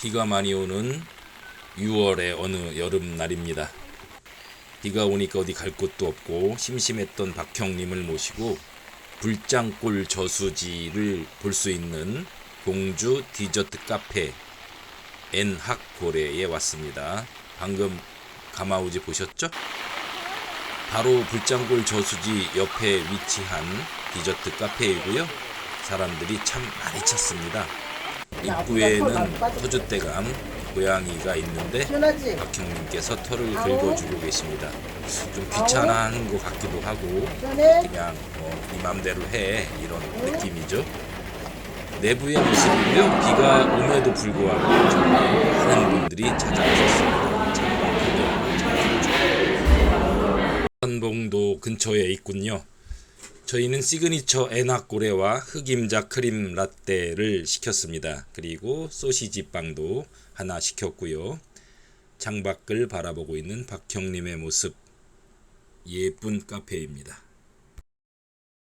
비가 많이 오는 6월의 어느 여름 날입니다. 비가 오니까 어디 갈 곳도 없고 심심했던 박형님을 모시고 불장골 저수지를 볼 수 있는 공주 디저트 카페 엔학고래에 왔습니다. 방금 가마우지 보셨죠? 바로 불장골 저수지 옆에 위치한 디저트 카페이고요. 사람들이 참 많이 찾습니다. 입구에는 터줏대감 고양이가 있는데? 박형님께서 털을 긁어주고 계십니다. 좀 귀찮아하는 것 같기도 하고? 그냥 뭐네 맘대로 해 이런 느낌이죠. 내부의 모습이고요. 비가 옴에도 불구하고 정말 많은 분들이 찾아오셨습니다. 장관 구경 선봉도 근처에 있군요. 저희는 시그니처 에나꼬레와 흑임자 크림 라떼를 시켰습니다. 그리고 소시지 빵도 하나 시켰고요. 창밖을 바라보고 있는 박형님의 모습 예쁜 카페입니다.